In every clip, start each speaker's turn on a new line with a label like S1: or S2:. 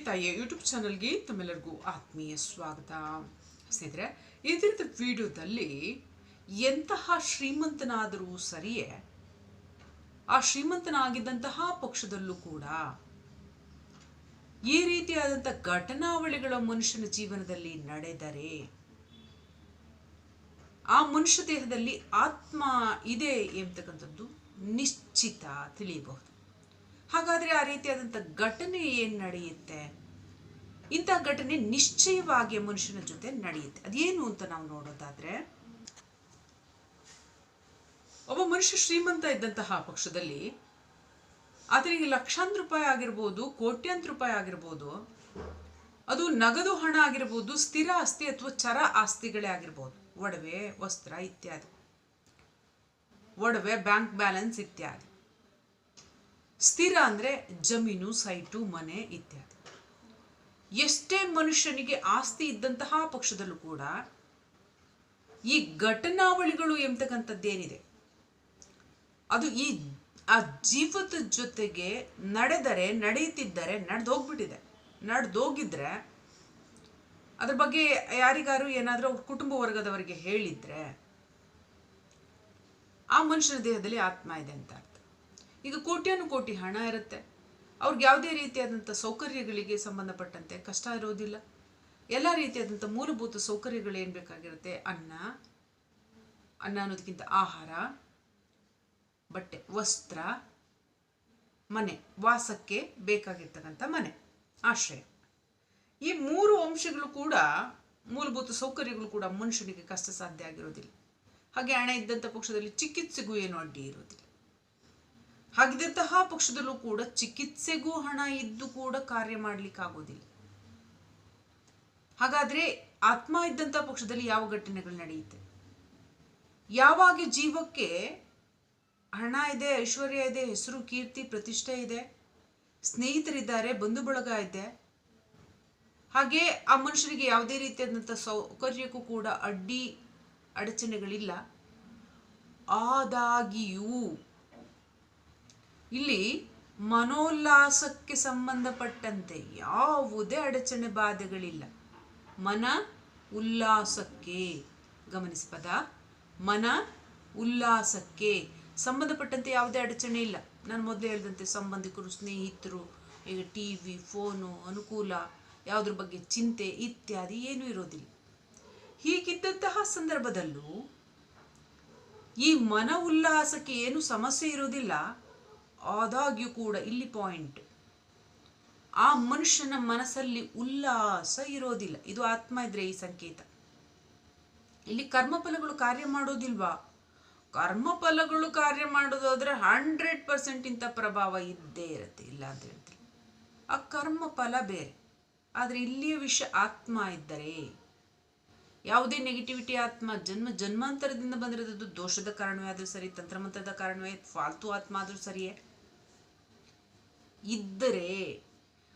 S1: ತಾಯಿಯ ಯೂಟ್ಯೂಬ್ ಚಾನಲ್ಗೆ ತಮ್ಮೆಲ್ಲರಿಗೂ ಆತ್ಮೀಯ ಸ್ವಾಗತ. ಸ್ನೇಹಿತರೆ ಇದಿರದ ವಿಡಿಯೋದಲ್ಲಿ ಎಂತಹ ಶ್ರೀಮಂತನಾದರೂ ಸರಿಯೇ, ಆ ಶ್ರೀಮಂತನಾಗಿದ್ದಂತಹ ಪಕ್ಷದಲ್ಲೂ ಕೂಡ ಈ ರೀತಿಯಾದಂಥ ಘಟನಾವಳಿಗಳ ಮನುಷ್ಯನ ಜೀವನದಲ್ಲಿ ನಡೆದರೆ, ಆ ಮನುಷ್ಯ ದೇಹದಲ್ಲಿ ಆತ್ಮ ಇದೆ ಎಂಬತಕ್ಕಂಥದ್ದು ನಿಶ್ಚಿತ ತಿಳಿಯಬಹುದು. ಹಾಗಾದ್ರೆ ಆ ರೀತಿಯಾದಂಥ ಘಟನೆ ಏನು ನಡೆಯುತ್ತೆ? ಇಂಥ ಘಟನೆ ನಿಶ್ಚಯವಾಗಿ ಮನುಷ್ಯನ ಜೊತೆ ನಡೆಯುತ್ತೆ. ಅದೇನು ಅಂತ ನಾವು ನೋಡೋದಾದ್ರೆ, ಒಬ್ಬ ಮನುಷ್ಯ ಶ್ರೀಮಂತ ಇದ್ದಂತಹ ಪಕ್ಷದಲ್ಲಿ ಆತನಿಗೆ ಲಕ್ಷಾಂತರ ರೂಪಾಯಿ ಆಗಿರ್ಬೋದು, ಕೋಟ್ಯಾಂತರ ರೂಪಾಯಿ ಆಗಿರ್ಬೋದು, ಅದು ನಗದು ಹಣ ಆಗಿರ್ಬೋದು, ಸ್ಥಿರ ಆಸ್ತಿ ಅಥವಾ ಚರ ಆಸ್ತಿಗಳೇ ಆಗಿರ್ಬೋದು. ಒಡವೆ, ವಸ್ತ್ರ ಇತ್ಯಾದಿ. ಒಡವೆ, ಬ್ಯಾಂಕ್ ಬ್ಯಾಲೆನ್ಸ್ ಇತ್ಯಾದಿ. ಸ್ಥಿರ ಅಂದರೆ ಜಮೀನು, ಸೈಟು, ಮನೆ ಇತ್ಯಾದಿ. ಎಷ್ಟೇ ಮನುಷ್ಯನಿಗೆ ಆಸ್ತಿ ಇದ್ದಂತಹ ಪಕ್ಷದಲ್ಲೂ ಕೂಡ ಈ ಘಟನಾವಳಿಗಳು ಎಂಬತಕ್ಕಂಥದ್ದೇನಿದೆ ಅದು ಈ, ಆ ಜೀವದ ಜೊತೆಗೆ ನಡೆದರೆ, ನಡೆಯುತ್ತಿದ್ದರೆ, ನಡೆದೋಗ್ಬಿಟ್ಟಿದೆ. ನಡೆದೋಗಿದ್ರೆ ಅದ್ರ ಬಗ್ಗೆ ಯಾರಿಗಾರು ಏನಾದರೂ ಅವ್ರ ಕುಟುಂಬ ವರ್ಗದವರಿಗೆ ಹೇಳಿದ್ರೆ ಆ ಮನುಷ್ಯನ ದೇಹದಲ್ಲಿ ಆತ್ಮ ಇದೆ ಅಂತ. ಈಗ ಕೋಟ್ಯಾನು ಕೋಟಿ ಹಣ ಇರುತ್ತೆ. ಅವ್ರಿಗೆ ಯಾವುದೇ ರೀತಿಯಾದಂಥ ಸೌಕರ್ಯಗಳಿಗೆ ಸಂಬಂಧಪಟ್ಟಂತೆ ಕಷ್ಟ ಇರೋದಿಲ್ಲ. ಎಲ್ಲ ರೀತಿಯಾದಂಥ ಮೂಲಭೂತ ಸೌಕರ್ಯಗಳು ಏನು ಬೇಕಾಗಿರುತ್ತೆ? ಅನ್ನ ಅನ್ನ ಅನ್ನೋದಕ್ಕಿಂತ ಆಹಾರ, ಬಟ್ಟೆ, ವಸ್ತ್ರ, ಮನೆ, ವಾಸಕ್ಕೆ ಬೇಕಾಗಿರ್ತಕ್ಕಂಥ ಮನೆ, ಆಶ್ರಯ. ಈ ಮೂರು ಅಂಶಗಳು ಕೂಡ ಮೂಲಭೂತ ಸೌಕರ್ಯಗಳು ಕೂಡ ಮನುಷ್ಯನಿಗೆ ಕಷ್ಟ ಸಾಧ್ಯ ಆಗಿರೋದಿಲ್ಲ. ಹಾಗೆ ಹಣ ಇದ್ದಂಥ ಪಕ್ಷದಲ್ಲಿ ಚಿಕಿತ್ಸೆಗೂ ಏನು ಅಡ್ಡಿ ಇರೋದಿಲ್ಲ. ಹಾಗಿದ್ದಂತಹ ಪಕ್ಷದಲ್ಲೂ ಕೂಡ ಚಿಕಿತ್ಸೆಗೂ ಹಣ ಇದ್ದು ಕೂಡ ಕಾರ್ಯ ಆಗೋದಿಲ್ಲ ಹಾಗಾದ್ರೆ ಆತ್ಮ ಇದ್ದಂಥ ಪಕ್ಷದಲ್ಲಿ ಯಾವ ಘಟನೆಗಳು ನಡೆಯುತ್ತೆ? ಯಾವಾಗ ಜೀವಕ್ಕೆ ಹಣ ಇದೆ, ಐಶ್ವರ್ಯ ಇದೆ, ಹೆಸರು, ಕೀರ್ತಿ, ಪ್ರತಿಷ್ಠೆ ಇದೆ, ಸ್ನೇಹಿತರಿದ್ದಾರೆ ಬಂಧು ಬಳಗ ಇದೆ, ಹಾಗೆ ಆ ಮನುಷ್ಯರಿಗೆ ಯಾವುದೇ ರೀತಿಯಾದಂಥ ಸೌಕರ್ಯಕ್ಕೂ ಕೂಡ ಅಡ್ಡಿ ಅಡಚಣೆಗಳಿಲ್ಲ. ಆದಾಗಿಯೂ ಇಲ್ಲಿ ಮನೋಲ್ಲಾಸಕ್ಕೆ ಸಂಬಂಧಪಟ್ಟಂತೆ ಯಾವುದೇ ಅಡಚಣೆ ಬಾಧೆಗಳಿಲ್ಲ. ಮನ ಉಲ್ಲಾಸಕ್ಕೆ, ಗಮನಿಸಿ ಪದ, ಮನ ಉಲ್ಲಾಸಕ್ಕೆ ಸಂಬಂಧಪಟ್ಟಂತೆ ಯಾವುದೇ ಅಡಚಣೆ ಇಲ್ಲ. ನಾನು ಮೊದಲೇ ಹೇಳಿದಂತೆ, ಸಂಬಂಧಿಕರು, ಸ್ನೇಹಿತರು, ಈಗ ಟಿ ವಿ, ಫೋನು, ಅನುಕೂಲ, ಯಾವುದ್ರ ಬಗ್ಗೆ ಚಿಂತೆ ಇತ್ಯಾದಿ ಏನೂ ಇರೋದಿಲ್ಲ. ಹೀಗಿದ್ದಂತಹ ಸಂದರ್ಭದಲ್ಲೂ ಈ ಮನ ಉಲ್ಲಾಸಕ್ಕೆ ಏನು ಸಮಸ್ಯೆ ಇರೋದಿಲ್ಲ. ಆದಾಗ್ಯೂ ಕೂಡ ಇಲ್ಲಿ ಪಾಯಿಂಟ್ ಆ ಮನುಷ್ಯನ ಮನಸ್ಸಲ್ಲಿ ಉಲ್ಲಾಸ ಇರೋದಿಲ್ಲ. ಇದು ಆತ್ಮ ಇದ್ರೆ ಈ ಸಂಕೇತ. ಇಲ್ಲಿ ಕರ್ಮಫಲಗಳು ಕಾರ್ಯ ಮಾಡೋದಿಲ್ವಾ? ಕರ್ಮಫಲಗಳು ಕಾರ್ಯ ಮಾಡೋದಾದ್ರೆ ಹಂಡ್ರೆಡ್ ಪರ್ಸೆಂಟ್ ಇಂಥ ಪ್ರಭಾವ ಇದ್ದೇ ಇರುತ್ತೆ. ಇಲ್ಲ ಅಂತ ಹೇಳ್ತೀವಿ ಆ ಕರ್ಮಫಲ ಬೇರೆ. ಆದರೆ ಇಲ್ಲಿಯ ವಿಷಯ ಆತ್ಮ ಇದ್ದರೆ ಯಾವುದೇ ನೆಗೆಟಿವಿಟಿ ಆತ್ಮ, ಜನ್ಮ, ಜನ್ಮಾಂತರದಿಂದ ಬಂದಿರೋದು ದೋಷದ ಕಾರಣವೇ ಆದರೂ ಸರಿ, ತಂತ್ರಮಂತ್ರದ ಕಾರಣವೇ, ಫಾಲ್ತು ಆತ್ಮ ಆದರೂ ಸರಿಯೇ. ಇದ್ದರೆ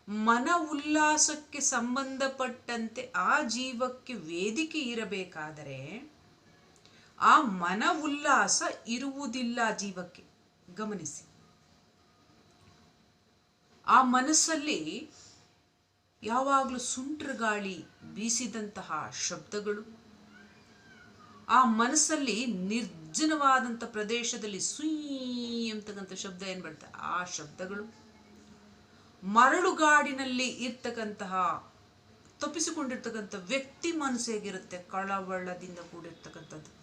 S1: ಮನ ಉಲ್ಲಾಸಕ್ಕೆ ಸಂಬಂಧಪಟ್ಟಂತೆ ಆ ಜೀವಕ್ಕೆ ವೇದಿಕೆ ಇರಬೇಕಾದರೆ ಆ ಮನ ಉಲ್ಲಾಸ ಇರುವುದಿಲ್ಲ ಜೀವಕ್ಕೆ. ಗಮನಿಸಿ. ಆ ಮನಸ್ಸಲ್ಲಿ ಯಾವಾಗಲೂ ಸುಂಟ್ರ ಗಾಳಿ ಬೀಸಿದಂತಹ ಶಬ್ದಗಳು, ಆ ಮನಸ್ಸಲ್ಲಿ ನಿರ್ಜನವಾದಂಥ ಪ್ರದೇಶದಲ್ಲಿ ಸುಯ್ ಅಂತಕ್ಕಂಥ ಶಬ್ದ ಏನು ಬರ್ತದೆ ಆ ಶಬ್ದಗಳು. ಮರಳುಗಾಡಿನಲ್ಲಿ ಇರ್ತಕ್ಕಂತಹ, ತಪ್ಪಿಸಿಕೊಂಡಿರ್ತಕ್ಕಂಥ ವ್ಯಕ್ತಿ ಮನಸ್ಸು ಹೇಗಿರುತ್ತೆ? ಕಳವಳದಿಂದ ಕೂಡಿರ್ತಕ್ಕಂಥದ್ದು.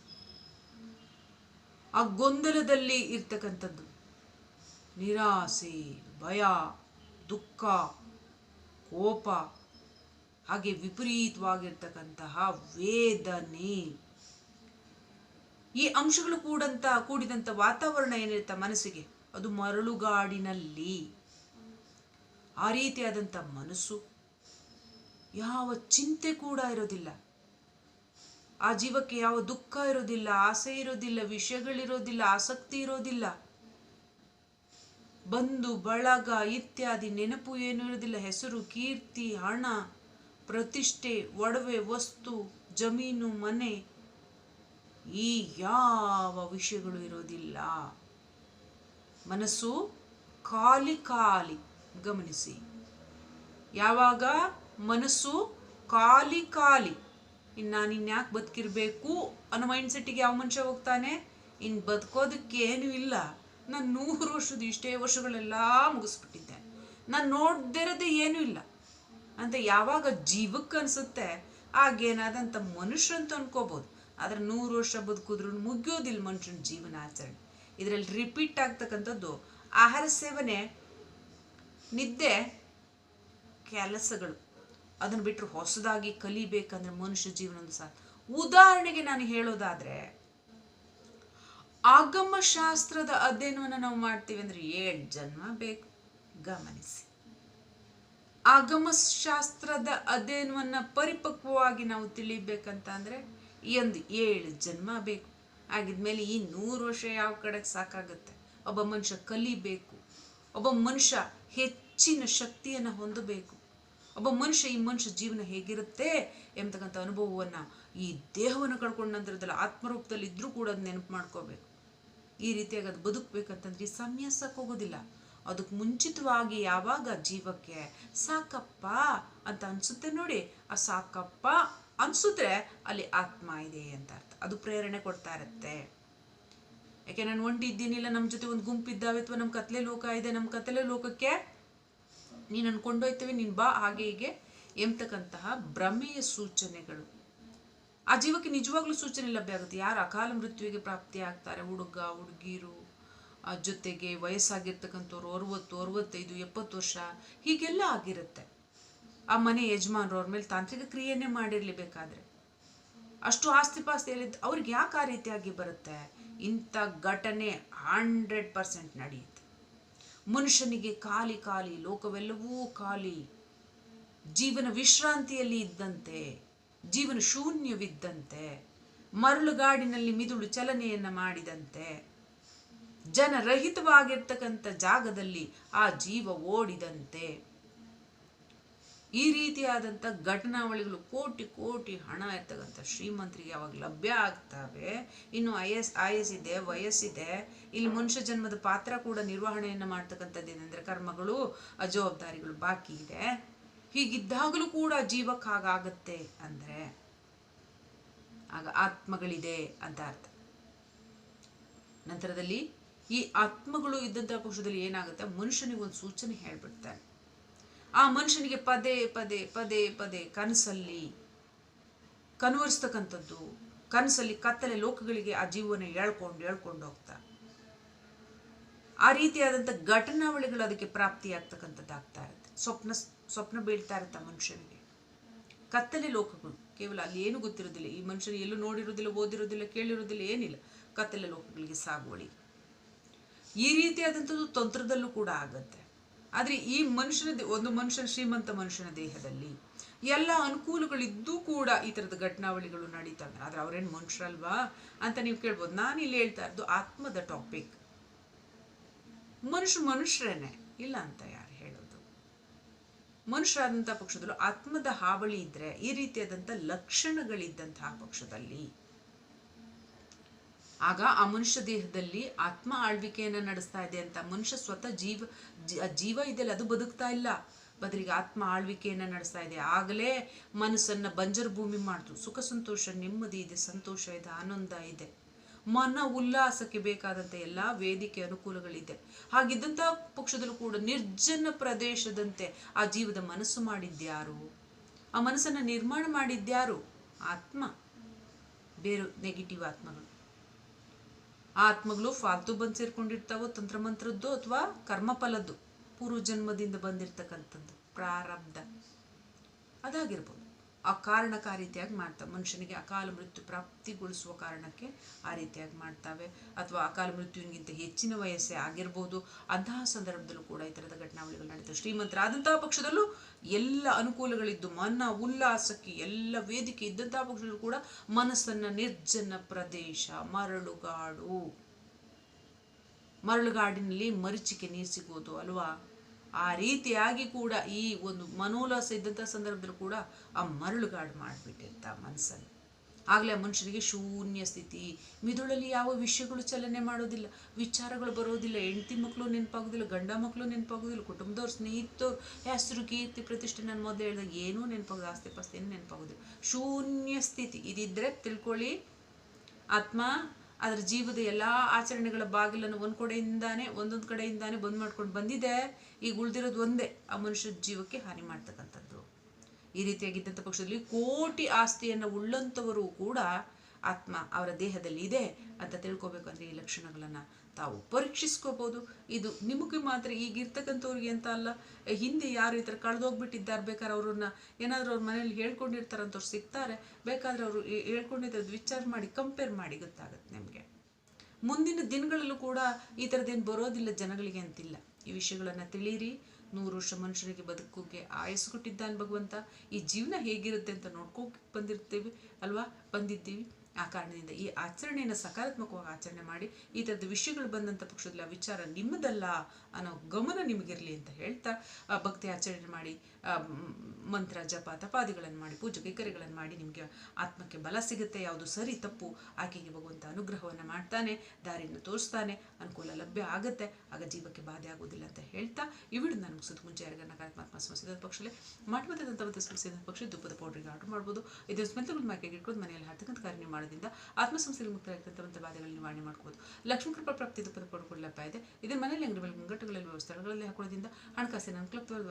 S1: ಆ ಗೊಂದಲದಲ್ಲಿ ಇರ್ತಕ್ಕಂಥದ್ದು. ನಿರಾಸೆ, ಭಯ, ದುಃಖ, ಕೋಪ, ಹಾಗೆ ವಿಪರೀತವಾಗಿರ್ತಕ್ಕಂತಹ ವೇದನೆ. ಈ ಅಂಶಗಳು ಕೂಡಂತ ಕೂಡಿದಂಥ ವಾತಾವರಣ ಏನಿರುತ್ತೆ ಮನಸ್ಸಿಗೆ? ಅದು ಮರಳುಗಾಡಿನಲ್ಲಿ. ಆ ರೀತಿಯಾದಂಥ ಮನಸ್ಸು ಯಾವ ಚಿಂತೆ ಕೂಡ ಇರೋದಿಲ್ಲ. ಆ ಜೀವಕ್ಕೆ ಯಾವ ದುಃಖ ಇರೋದಿಲ್ಲ, ಆಸೆ ಇರೋದಿಲ್ಲ, ವಿಷಯಗಳಿರೋದಿಲ್ಲ, ಆಸಕ್ತಿ ಇರೋದಿಲ್ಲ. ಬಂಧು, ಬಳಗ, ಇತ್ಯಾದಿ ನೆನಪು ಏನು ಇರೋದಿಲ್ಲ. ಹೆಸರು, ಕೀರ್ತಿ, ಹಣ, ಪ್ರತಿಷ್ಠೆ, ಒಡವೆ, ವಸ್ತು, ಜಮೀನು, ಮನೆ ಈ ಯಾವ ವಿಷಯಗಳು ಇರೋದಿಲ್ಲ. ಮನಸ್ಸು ಖಾಲಿ ಖಾಲಿ. ಗಮನಿಸಿ. ಯಾವಾಗ ಮನಸ್ಸು ಖಾಲಿ ಖಾಲಿ ಇನ್ನು ನಾನು ಇನ್ಯಾಕೆ ಬದುಕಿರಬೇಕು ಅನ್ನೋ ಮೈಂಡ್ಸೆಟ್ಟಿಗೆ ಯಾವ ಮನುಷ್ಯ ಹೋಗ್ತಾನೆ? ಇನ್ನು ಬದುಕೋದಕ್ಕೆ ಏನು ಇಲ್ಲ. ನಾನು ನೂರು ವರ್ಷದ ಇಷ್ಟೇ ವರ್ಷಗಳೆಲ್ಲ ಮುಗಿಸ್ಬಿಟ್ಟಿದ್ದೆ. ನಾನು ನೋಡ್ದಿರೋದೇ ಏನೂ ಇಲ್ಲ. ಅಂತ ಯಾವಾಗ ಜೀವಕ್ಕೆ ಅನಿಸುತ್ತೆ? ಆಗೇನಾದಂಥ ಮನುಷ್ಯ ಅಂತ ಅನ್ಕೋಬೋದು. ಆದರೆ ನೂರು ವರ್ಷ ಬದುಕಿದ್ರು ಮುಗಿಯೋದಿಲ್ಲ ಮನುಷ್ಯನ ಜೀವನ ಆಚರಣೆ. ಇದರಲ್ಲಿ ರಿಪೀಟ್ ಆಗ್ತಕ್ಕಂಥದ್ದು ಆಹಾರ ಸೇವನೆ ನಿದ್ದೆ ಕೆಲಸಗಳು. ಅದನ್ನು ಬಿಟ್ಟರು ಹೊಸದಾಗಿ ಕಲಿಬೇಕಂದ್ರೆ ಮನುಷ್ಯ ಜೀವನ ಸಾಕು ಉದಾಹರಣೆಗೆ ನಾನು ಹೇಳೋದಾದ್ರೆ ಆಗಮ ಶಾಸ್ತ್ರದ ಅಧ್ಯಯನವನ್ನು ನಾವು ಮಾಡ್ತೀವಿ ಅಂದ್ರೆ ಏಳು ಜನ್ಮ ಬೇಕು. ಗಮನಿಸಿ. ಆಗಮ ಶಾಸ್ತ್ರದ ಅಧ್ಯಯನವನ್ನು ಪರಿಪಕ್ವವಾಗಿ ನಾವು ತಿಳಿಬೇಕಂತ ಅಂದ್ರೆ ಒಂದು ಏಳು ಜನ್ಮ ಬೇಕು. ಆಗಿದ್ಮೇಲೆ ಈ ನೂರು ವರ್ಷ ಯಾವ ಕಡೆಗೆ ಸಾಕಾಗುತ್ತೆ? ಒಬ್ಬ ಮನುಷ್ಯ ಕಲಿಬೇಕು. ಒಬ್ಬ ಮನುಷ್ಯ ಹೆಚ್ಚಿನ ಶಕ್ತಿಯನ್ನು ಹೊಂದಬೇಕು. ಒಬ್ಬ ಮನುಷ್ಯ ಈ ಮನುಷ್ಯ ಜೀವನ ಹೇಗಿರುತ್ತೆ ಎಂಬತಕ್ಕಂಥ ಅನುಭವವನ್ನು ಈ ದೇಹವನ್ನು ಕಳ್ಕೊಂಡು ನಂತರದಲ್ಲಿ ಆತ್ಮರೂಪದಲ್ಲಿ ಇದ್ರೂ ಕೂಡ ಅದು ನೆನಪು ಮಾಡ್ಕೋಬೇಕು. ಈ ರೀತಿಯಾಗಿ ಅದು ಬದುಕಬೇಕಂತಂದ್ರೆ ಈ ಸಾಕೋಗೋದಿಲ್ಲ ಹೋಗೋದಿಲ್ಲ. ಅದಕ್ಕೆ ಮುಂಚಿತವಾಗಿ ಯಾವಾಗ ಜೀವಕ್ಕೆ ಸಾಕಪ್ಪ ಅಂತ ಅನಿಸುತ್ತೆ ನೋಡಿ. ಆ ಸಾಕಪ್ಪ ಅನಿಸುತ್ತೆ ಅಲ್ಲಿ ಆತ್ಮ ಇದೆ ಅಂತ ಅರ್ಥ. ಅದು ಪ್ರೇರಣೆ ಕೊಡ್ತಾ ಇರುತ್ತೆ. ಯಾಕೆ ನಾನು ಒಂಟಿ ಇದ್ದೀನಿಲ್ಲ, ನಮ್ಮ ಜೊತೆ ಒಂದು ಗುಂಪಿದ್ದಾವೆ ಅಥವಾ ನಮ್ಮ ಕತ್ಲೆ ಲೋಕ ಇದೆ, ನಮ್ಮ ಕತ್ಲೆ ಲೋಕಕ್ಕೆ ನೀನು ಕೊಂಡೊಯ್ತೀವಿ, ನೀನು ಬಾ, ಹಾಗೆ ಹೀಗೆ ಎಂಬತಕ್ಕಂತಹ ಭ್ರಮೆಯ ಸೂಚನೆಗಳು. ಆ ಜೀವಕ್ಕೆ ನಿಜವಾಗ್ಲೂ ಸೂಚನೆ ಲಭ್ಯ ಆಗುತ್ತೆ. ಯಾರು ಅಕಾಲ ಮೃತ್ಯುವಿಗೆ ಪ್ರಾಪ್ತಿ ಆಗ್ತಾರೆ ಹುಡುಗ, ಹುಡುಗಿರು ಜೊತೆಗೆ ವಯಸ್ಸಾಗಿರ್ತಕ್ಕಂಥವ್ರು, ಅರವತ್ತು, ಅರವತ್ತೈದು, ಎಪ್ಪತ್ತು ವರ್ಷ, ಹೀಗೆಲ್ಲ ಆಗಿರುತ್ತೆ. ಆ ಮನೆ ಯಜಮಾನರು ಅವ್ರ ಮೇಲೆ ತಾಂತ್ರಿಕ ಕ್ರಿಯೆನೇ ಮಾಡಿರಲಿ ಬೇಕಾದ್ರೆ ಅಷ್ಟು ಆಸ್ತಿ ಪಾಸ್ತಿಯಲ್ಲಿ ಅವ್ರಿಗೆ ಯಾಕೆ ಆ ರೀತಿಯಾಗಿ ಬರುತ್ತೆ? ಇಂಥ ಘಟನೆ ಹಂಡ್ರೆಡ್ ಪರ್ಸೆಂಟ್ ನಡೆಯುತ್ತೆ. ಮನುಷ್ಯನಿಗೆ ಖಾಲಿ ಖಾಲಿ, ಲೋಕವೆಲ್ಲವೂ ಖಾಲಿ. ಜೀವನ ವಿಶ್ರಾಂತಿಯಲ್ಲಿ ಇದ್ದಂತೆ, ಜೀವನ ಶೂನ್ಯವಿದ್ದಂತೆ, ಮರಳುಗಾಡಿನಲ್ಲಿ ಮಿದುಳು ಚಲನೆಯನ್ನು ಮಾಡಿದಂತೆ, ಜನರಹಿತವಾಗಿರ್ತಕ್ಕಂಥ ಜಾಗದಲ್ಲಿ ಆ ಜೀವ ಓಡಿದಂತೆ. ಈ ರೀತಿಯಾದಂಥ ಘಟನಾವಳಿಗಳು ಕೋಟಿ ಕೋಟಿ ಹಣ ಇರ್ತಕ್ಕಂಥ ಶ್ರೀಮಂತರಿಗೆ ಯಾವಾಗ ಲಭ್ಯ ಆಗ್ತವೆ, ಇನ್ನು ಐ ಎಸ್ ಐ ಎಸ್ ಇದೆ ವಯಸ್ಸಿದೆ ಇಲ್ಲಿ ಮನುಷ್ಯ ಜನ್ಮದ ಪಾತ್ರ ಕೂಡ ನಿರ್ವಹಣೆಯನ್ನು ಮಾಡ್ತಕ್ಕಂಥದ್ದು ಏನಂದರೆ ಕರ್ಮಗಳು, ಜವಾಬ್ದಾರಿಗಳು ಬಾಕಿ ಇದೆ. ಹೀಗಿದ್ದಾಗಲೂ ಕೂಡ ಜೀವಕ್ಕೆ ಹಾಗಾಗತ್ತೆ ಅಂದರೆ ಆಗ ಆತ್ಮಗಳಿದೆ ಅಂತ ಅರ್ಥ. ನಂತರದಲ್ಲಿ ಈ ಆತ್ಮಗಳು ಇದ್ದಂಥ ಪಕ್ಷದಲ್ಲಿ ಏನಾಗುತ್ತೆ? ಮನುಷ್ಯನಿಗೆ ಒಂದು ಸೂಚನೆ ಹೇಳ್ಬಿಡ್ತಾನೆ ಆ ಮನುಷ್ಯನಿಗೆ ಪದೇ ಪದೇ ಪದೇ ಪದೇ ಕನಸಲ್ಲಿ ಕನ್ವರ್ಸ್ತಕ್ಕಂಥದ್ದು ಕನಸಲ್ಲಿ ಕತ್ತಲೆ ಲೋಕಗಳಿಗೆ ಆ ಜೀವನ ಹೇಳ್ಕೊಂಡು ಹೇಳ್ಕೊಂಡು ಹೋಗ್ತಾ. ಆ ರೀತಿಯಾದಂಥ ಘಟನಾವಳಿಗಳು ಅದಕ್ಕೆ ಪ್ರಾಪ್ತಿಯಾಗ್ತಕ್ಕಂಥದ್ದು ಆಗ್ತಾ ಇರುತ್ತೆ. ಸ್ವಪ್ನ ಸ್ವಪ್ನ ಬೀಳ್ತಾ ಇರುತ್ತೆ ಮನುಷ್ಯನಿಗೆ. ಕತ್ತಲೆ ಲೋಕಗಳು, ಕೇವಲ ಅಲ್ಲಿ ಏನು ಗೊತ್ತಿರೋದಿಲ್ಲ. ಈ ಮನುಷ್ಯನ ಎಲ್ಲೂ ನೋಡಿರೋದಿಲ್ಲ, ಓದಿರೋದಿಲ್ಲ, ಕೇಳಿರೋದಿಲ್ಲ, ಏನಿಲ್ಲ. ಕತ್ತಲೆ ಲೋಕಗಳಿಗೆ ಸಾಗುವಳಿ. ಈ ರೀತಿಯಾದಂಥದ್ದು ತಂತ್ರದಲ್ಲೂ ಕೂಡ ಆಗತ್ತೆ. ಆದರೆ ಈ ಮನುಷ್ಯನ ಒಂದು ಮನುಷ್ಯನ ಶ್ರೀಮಂತ ಮನುಷ್ಯನ ದೇಹದಲ್ಲಿ ಎಲ್ಲ ಅನುಕೂಲಗಳಿದ್ದೂ ಕೂಡ ಈ ಥರದ ಘಟನಾವಳಿಗಳು ನಡೀತವೆ ಆದರೆ ಅವರೇನು ಮನುಷ್ಯರಲ್ವಾ ಅಂತ ನೀವು ಕೇಳ್ಬೋದು. ನಾನು ಇಲ್ಲಿ ಹೇಳ್ತಾ ಇರೋದು ಆತ್ಮದ ಟಾಪಿಕ್ ಮನುಷ್ಯ ಮನುಷ್ಯರೇನೆ, ಇಲ್ಲ ಅಂತ ಯಾರು ಹೇಳೋದು? ಮನುಷ್ಯರಾದಂಥ ಪಕ್ಷದಲ್ಲೂ ಆತ್ಮದ ಹಾವಳಿ ಇದ್ದರೆ ಈ ರೀತಿಯಾದಂಥ ಲಕ್ಷಣಗಳಿದ್ದಂತಹ ಪಕ್ಷದಲ್ಲಿ ಆಗ ಆ ಮನುಷ್ಯ ದೇಹದಲ್ಲಿ ಆತ್ಮ ಆಳ್ವಿಕೆಯನ್ನು ನಡೆಸ್ತಾ ಇದೆ ಅಂತ. ಮನುಷ್ಯ ಸ್ವತಃ ಜೀವ ಜೀವ ಇದೆಯಲ್ಲ, ಅದು ಬದುಕ್ತಾ ಇಲ್ಲ. ಬದಲಿಗೆ ಆತ್ಮ ಆಳ್ವಿಕೆಯನ್ನು ನಡೆಸ್ತಾ ಇದೆ. ಆಗಲೇ ಮನಸ್ಸನ್ನು ಬಂಜರು ಭೂಮಿ ಮಾಡ್ತು. ಸುಖ, ಸಂತೋಷ, ನೆಮ್ಮದಿ ಇದೆ, ಸಂತೋಷ ಇದೆ, ಆನಂದ ಇದೆ. ಮನ ಉಲ್ಲಾಸಕ್ಕೆ ಬೇಕಾದಂಥ ಎಲ್ಲ ವೇದಿಕೆ ಅನುಕೂಲಗಳಿದೆ. ಹಾಗಿದ್ದಂಥ ಪಕ್ಷದಲ್ಲೂ ಕೂಡ ನಿರ್ಜನ ಪ್ರದೇಶದಂತೆ ಆ ಜೀವದ ಮನಸ್ಸು ಮಾಡಿದ್ಯಾರು ಆ ಮನಸ್ಸನ್ನು ನಿರ್ಮಾಣ ಮಾಡಿದ್ಯಾರು ಆತ್ಮ. ಬೇರೆ ನೆಗೆಟಿವ್ ಆತ್ಮಗಳು. ಆತ್ಮಗಳು ಫಾಲ್ತು ಬಂದು ಸೇರ್ಕೊಂಡಿರ್ತಾವೋ ತಂತ್ರಮಂತ್ರದ್ದು ಅಥವಾ ಕರ್ಮಫಲದ್ದು ಪೂರ್ವ ಜನ್ಮದಿಂದ ಬಂದಿರತಕ್ಕಂಥದ್ದು ಪ್ರಾರಬ್ಧ. ಅದಾಗಿರ್ಬೋದು. ಆ ಕಾರಣಕ್ಕೆ ಆ ರೀತಿಯಾಗಿ ಮಾಡ್ತವೆ ಮನುಷ್ಯನಿಗೆ ಅಕಾಲ ಮೃತ್ಯು ಪ್ರಾಪ್ತಿಗೊಳಿಸುವ ಕಾರಣಕ್ಕೆ ಆ ರೀತಿಯಾಗಿ ಮಾಡ್ತವೆ. ಅಥವಾ ಅಕಾಲ ಮೃತ್ಯುವಿಗಿಂತ ಹೆಚ್ಚಿನ ವಯಸ್ಸೇ ಆಗಿರ್ಬೋದು. ಅಂತಹ ಸಂದರ್ಭದಲ್ಲೂ ಕೂಡ ಈ ಥರದ ಘಟನಾವಳಿಗಳು ನಡೀತವೆ. ಶ್ರೀಮಂತರಾದಂತಹ ಪಕ್ಷದಲ್ಲೂ ಎಲ್ಲ ಅನುಕೂಲಗಳಿದ್ದು, ಮನ ಉಲ್ಲಾಸಕ್ಕೆ ಎಲ್ಲ ವೇದಿಕೆ ಇದ್ದಂತಹ ಪಕ್ಷದಲ್ಲೂ ಕೂಡ ಮನಸ್ಸನ್ನು ನಿರ್ಜನ ಪ್ರದೇಶ, ಮರಳುಗಾಡು. ಮರಳುಗಾಡಿನಲ್ಲಿ ಮರೀಚಿಕೆ ನೀರು ಸಿಗೋದು ಅಲ್ವಾ? ಆ ರೀತಿಯಾಗಿ ಕೂಡ ಈ ಒಂದು ಮನೋಲಾಸ ಇದ್ದಂಥ ಸಂದರ್ಭದಲ್ಲೂ ಕೂಡ ಆ ಮರಳುಗಾಡು ಮಾಡಿಬಿಟ್ಟಿರ್ತ ಮನಸ್ಸನ್ನು ಆಗಲೇ ಆ ಮನುಷ್ಯನಿಗೆ ಶೂನ್ಯ ಸ್ಥಿತಿ, ಮಿದುಳಲ್ಲಿ ಯಾವ ವಿಷಯಗಳು ಚಲನೆ ಮಾಡೋದಿಲ್ಲ, ವಿಚಾರಗಳು ಬರೋದಿಲ್ಲ, ಹೆಂಡತಿ ಮಕ್ಕಳು ನೆನಪಾಗೋದಿಲ್ಲ, ಗಂಡ ಮಕ್ಕಳು ನೆನಪಾಗೋದಿಲ್ಲ, ಕುಟುಂಬದವ್ರು ಸ್ನೇಹಿತರು ಹೆಸರು, ಕೀರ್ತಿ, ಪ್ರತಿಷ್ಠೆ ನಾನು ಮೊದಲು ಹೇಳಿದಾಗ ಏನೂ ನೆನಪಾಗೋದು ಆಸ್ತಿ ಪಾಸ್ತಿ ಏನು ನೆನಪಾಗೋದಿಲ್ಲ. ಶೂನ್ಯ ಸ್ಥಿತಿ ಇದಿದ್ದರೆ ತಿಳ್ಕೊಳ್ಳಿ, ಆತ್ಮ ಅದರ ಜೀವದ ಎಲ್ಲ ಆಚರಣೆಗಳ ಬಾಗಿಲನ್ನು ಒಂದು ಕಡೆಯಿಂದಾನೇ, ಒಂದೊಂದು ಕಡೆಯಿಂದಾನೇ ಬಂದ್ ಮಾಡ್ಕೊಂಡು ಬಂದಿದೆ. ಈಗ ಉಳಿದಿರೋದು ಒಂದೇ, ಆ ಮನುಷ್ಯರ ಜೀವಕ್ಕೆ ಹಾನಿ ಮಾಡ್ತಕ್ಕಂಥದ್ದು. ಈ ರೀತಿಯಾಗಿದ್ದಂಥ ಪಕ್ಷದಲ್ಲಿ ಕೋಟಿ ಆಸ್ತಿಯನ್ನು ಉಳ್ಳಂಥವರು ಕೂಡ ಆತ್ಮ ಅವರ ದೇಹದಲ್ಲಿ ಇದೆ ಅಂತ ತಿಳ್ಕೊಬೇಕಂದ್ರೆ ಈ ಲಕ್ಷಣಗಳನ್ನು ತಾವು ಪರೀಕ್ಷಿಸ್ಕೋಬೋದು. ಇದು ನಿಮಗೆ ಮಾತ್ರ ಈಗ ಇರ್ತಕ್ಕಂಥವ್ರಿಗೆ ಅಂತ ಅಲ್ಲ ಹಿಂದೆ ಯಾರು ಈ ಥರ ಕಳೆದೋಗ್ಬಿಟ್ಟಿದ್ದಾರೆ ಬೇಕಾದ್ರೆ ಅವ್ರನ್ನ ಏನಾದರೂ ಅವ್ರ ಮನೇಲಿ ಹೇಳ್ಕೊಂಡಿರ್ತಾರಂತವ್ರು ಸಿಗ್ತಾರೆ, ಬೇಕಾದ್ರೆ ಅವರು ಹೇಳ್ಕೊಂಡಿದ್ದು ವಿಚಾರ ಮಾಡಿ ಕಂಪೇರ್ ಮಾಡಿ ಗೊತ್ತಾಗುತ್ತೆ ನಿಮಗೆ. ಮುಂದಿನ ದಿನಗಳಲ್ಲೂ ಕೂಡ ಈ ಥರದ್ದೇನು ಬರೋದಿಲ್ಲ ಜನಗಳಿಗೆ ಅಂತಿಲ್ಲ. ಈ ವಿಷಯಗಳನ್ನು ತಿಳಿಯಿರಿ. ನೂರು ವರ್ಷ ಮನುಷ್ಯನಿಗೆ ಬದುಕೋಕೆ ಆಯಸ್ಸು ಕೊಟ್ಟಿದ್ದಾನೆ ಭಗವಂತ. ಈ ಜೀವನ ಹೇಗಿರುತ್ತೆ ಅಂತ ನೋಡ್ಕೋ ಬಂದಿರ್ತೀವಿ ಅಲ್ವಾ? ಬಂದಿದ್ದೀವಿ. ಆ ಕಾರಣದಿಂದ ಈ ಆಚರಣೆಯನ್ನು ಸಕಾರಾತ್ಮಕವಾಗಿ ಆಚರಣೆ ಮಾಡಿ, ಈ ಥರದ ವಿಷಯಗಳು ಬಂದಂಥ ಪಕ್ಷದಲ್ಲಿ ಆ ವಿಚಾರ ನಿಮ್ಮದಲ್ಲ ಅನ್ನೋ ಗಮನ ನಿಮಗಿರಲಿ ಅಂತ ಹೇಳ್ತಾ ಭಕ್ತಿ ಆಚರಣೆ ಮಾಡಿ ಮಂತ್ರ, ಜಪ, ತಪಾದಿಗಳನ್ನು ಮಾಡಿ, ಪೂಜೆ ಕೈಕರ್ಯಗಳನ್ನು ಮಾಡಿ ನಿಮಗೆ ಆತ್ಮಕ್ಕೆ ಬಲ ಸಿಗುತ್ತೆ, ಯಾವುದು ಸರಿ, ತಪ್ಪು ಆಕೆಗೆ ಭಗವಂತ ಅನುಗ್ರಹವನ್ನು ಮಾಡ್ತಾನೆ, ದಾರಿಯನ್ನು ತೋರಿಸ್ತಾನೆ, ಅನುಕೂಲ ಲಭ್ಯ ಆಗುತ್ತೆ, ಆಗ ಜೀವಕ್ಕೆ ಬಾಧೆ ಆಗೋದಿಲ್ಲ ಅಂತ ಹೇಳ್ತಾ, ಈ ವಿಡಿಯೋ ನಾನು ಮುಗಿಸೋದು ಮುಂಚೆ ಯಾರಿಗಾರ ನಕಾರಾತ್ಮಕ ಸಮಸ್ಯೆ ಪಕ್ಷದಲ್ಲಿ ಮಾಡಿ ಒಂದು ಸಮಸ್ಯೆ ಪಕ್ಷ ದುಪ್ಪದ ಪೌಡ್ರಿಗೆ ಆರ್ಡರ್ ಮಾಡ್ಬೋದು. ಇದು ಸ್ಮೆಂತಗಳು ಮಾಕೆಗೆ ಇಟ್ಕೊಂಡು ಮನೆಯಲ್ಲಿ ಹತ್ತಕ್ಕಂಥ ಕಾರ್ಯ ನೀವು ಮಾಡೋದ್ರಿಂದ ಆತ್ಮಸಂಸ್ಥೆಗೆ ಮುಕ್ತರಾಗಿರ್ತಕ್ಕಂಥ ಬಾಧೆಗಳನ್ನು ನಿವಾರಣೆ ಮಾಡ್ಕೋಬಹುದು ಲಕ್ಷ್ಮೀ ಕೃಪಾ ಪ್ರಾಪ್ತಿ ದುಪ್ಪದ ಲಭ್ಯ ಇದೆ. ಇದನ್ನು ಮನೆಯಲ್ಲಿ ಅಂಗಡಿಗಳಲ್ಲಿ ಮುಂಗಟ್ಟುಗಳಲ್ಲಿ ಸ್ಥಳಗಳಲ್ಲಿ ಹಾಕೋದ್ರಿಂದ ಹಣಕಾಸಿನ ಅನುಕ್ಲಪ್ತವಾದ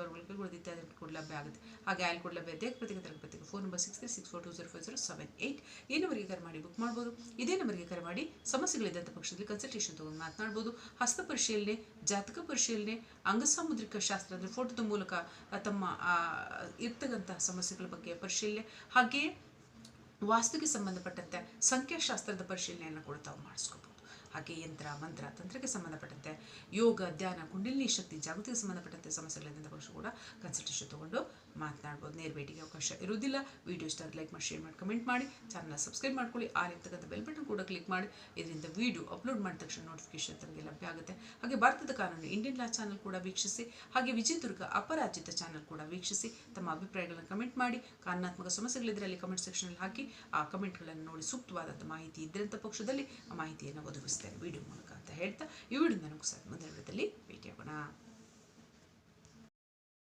S1: ಕೂಡ ಲಭ್ಯ ಆಗುತ್ತೆ. ಹಾಗೆ ಆಯ್ಲ್ ಕೂಡ ಲಭ್ಯ ಇದೆ ಪ್ರತಿಗೆ ತರಗತಿಗೆ phone number six three six four two zero five zero seven eight ಈ ನಂಬರಿಗೆ ಕರೆ ಮಾಡಿ ಬುಕ್ ಮಾಡ್ಬೋದು. ಇದೇ ನಂಬರಿಗೆ ಕರೆ ಮಾಡಿ ಸಮಸ್ಯೆಗಳಿದ್ದಂಥ ಪಕ್ಷದಲ್ಲಿ ಕನ್ಸಲ್ಟೇಷನ್ ತೊಗೊಂಡು ಮಾತನಾಡ್ಬೋದು. ಹಸ್ತ ಪರಿಶೀಲನೆ, ಜಾತಕ ಪರಿಶೀಲನೆ, ಅಂಗಸಾಮುದ್ರಿಕ ಶಾಸ್ತ್ರ ಅಂದರೆ ಫೋಟೋದ ಮೂಲಕ ತಮ್ಮ ಇರ್ತಕ್ಕಂಥ ಸಮಸ್ಯೆಗಳ ಬಗ್ಗೆ ಪರಿಶೀಲನೆ. ಹಾಗೆಯೇ ವಾಸ್ತುಗೆ ಸಂಬಂಧಪಟ್ಟಂತೆ ಸಂಖ್ಯಾಶಾಸ್ತ್ರದ ಪರಿಶೀಲನೆಯನ್ನು ಕೂಡ ತಾವು ಮಾಡಿಸ್ಕೋಬಹುದು ಹಾಗೆ ಯಂತ್ರ, ಮಂತ್ರ, ತಂತ್ರಕ್ಕೆ ಸಂಬಂಧಪಟ್ಟಂತೆ ಯೋಗ, ಧ್ಯಾನ, ಕುಂಡಲಿನಿ ಶಕ್ತಿ ಜಾಗೃತಿಗೆ ಸಂಬಂಧಪಟ್ಟಂತೆ ಸಮಸ್ಯೆಗಳಿಂದ ಕೂಡ ಕನ್ಸಲ್ಟೇಷನ್ ತೊಗೊಂಡು ಮಾತನಾಡ್ಬೋದು. ನೇರ ಭೇಟಿಗೆ ಅವಕಾಶ ಇರುವುದಿಲ್ಲ. ವಿಡಿಯೋ ಇಷ್ಟ ಲೈಕ್ ಮಾಡಿ ಶೇರ್ ಮಾಡಿ ಕಮೆಂಟ್ ಮಾಡಿ. ಚಾನಲ್ನ ಸಬ್ಸ್ಕ್ರೈಬ್ ಮಾಡ್ಕೊಳ್ಳಿ. ಆ ಇರ್ತಕ್ಕಂಥ ಬೆಲ್ ಬಟನ್ ಕೂಡ ಕ್ಲಿಕ್ ಮಾಡಿ. ಇದರಿಂದ ವಿಡಿಯೋ ಅಪ್ಲೋಡ್ ಮಾಡಿದ ತಕ್ಷಣ ನೋಟಿಫಿಕೇಶನ್ ತಮಗೆ ಲಭ್ಯ ಆಗುತ್ತೆ. ಹಾಗೆ ಭಾರತದ ಕಾನೂನು ಇಂಡಿಯನ್ ಲಾ ಚಾನಲ್ ಕೂಡ ವೀಕ್ಷಿಸಿ. ಹಾಗೆ ವಿಜಯದುರ್ಗ ಅಪರಾಜಿತ ಚಾನಲ್ ಕೂಡ ವೀಕ್ಷಿಸಿ. ತಮ್ಮ ಅಭಿಪ್ರಾಯಗಳನ್ನು ಕಮೆಂಟ್ ಮಾಡಿ. ಕಾನೂನಾತ್ಮಕ ಸಮಸ್ಯೆಗಳಿದ್ರೆ ಅಲ್ಲಿ ಕಮೆಂಟ್ ಸೆಕ್ಷನಲ್ಲಿ ಹಾಕಿ. ಆ ಕಮೆಂಟ್ಗಳನ್ನು ನೋಡಿ ಸೂಕ್ತವಾದಂಥ ಮಾಹಿತಿ ಇದ್ದಂಥ ಪಕ್ಷದಲ್ಲಿ ಆ ಮಾಹಿತಿಯನ್ನು ಒದಗಿಸ್ತೇನೆ ವಿಡಿಯೋ ಮೂಲಕ ಅಂತ ಹೇಳ್ತಾ ಈ ವಿಡಿಯೋ ನನಗೂ ಸಹ ಮುಂದಿನ ವಿಡಿಯೋದಲ್ಲಿ ಭೇಟಿಯಾಗೋಣ.